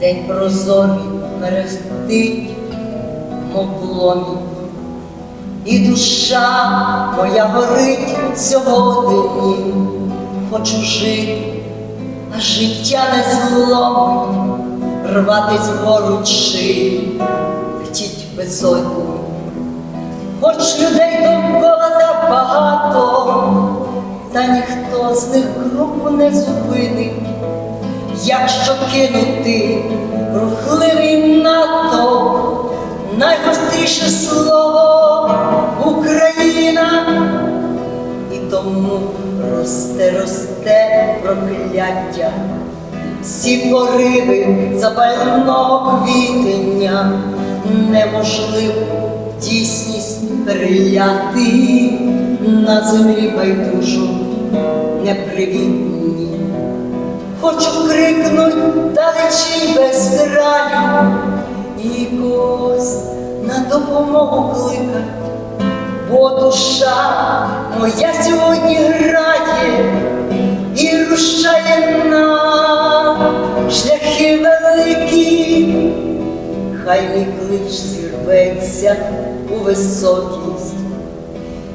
День прозорий мерехтить, мов і душа моя горить сьогодні, хочу жити, а життя не зломить, рватись вгору чи летіть безодні. Хоч людей довкола так багато, та ніхто з них групу не зупинить. Якщо кинути рухливий натовп, найгостріше слово Україна, і тому росте, росте прокляття, всі пориви запального квітення неможливо дійсність переляти. На землі байдужу непривітні. Хочу крикнуть далечінь без краю і когось на допомогу кликать, бо душа моя сьогодні грає і рушає на шляхи великі. Хай мій клич зірветься у високість,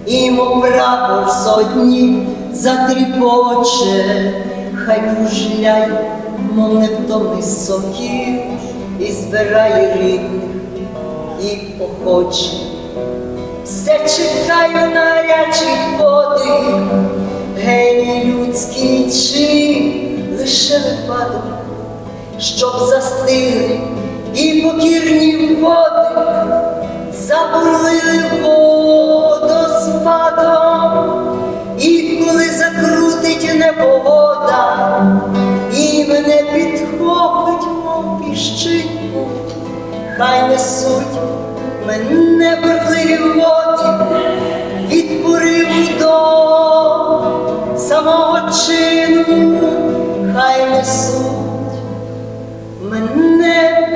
і мов прапор сотні затріпоче, хай кружляє, мов невтомний сокіл, і збирає рідних і охоче. Все чекаю на гарячий подих, геній людський чи лише випадок, щоб застигли і покірні води закрутить непогода, і мене підхопить, мов піщинку, хай несуть мене бурхливі води від пориву до самого чину, хай несуть мене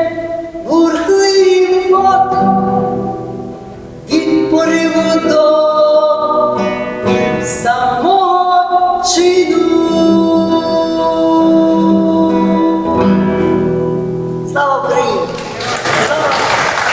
бурхливі води від пориву до самого чину.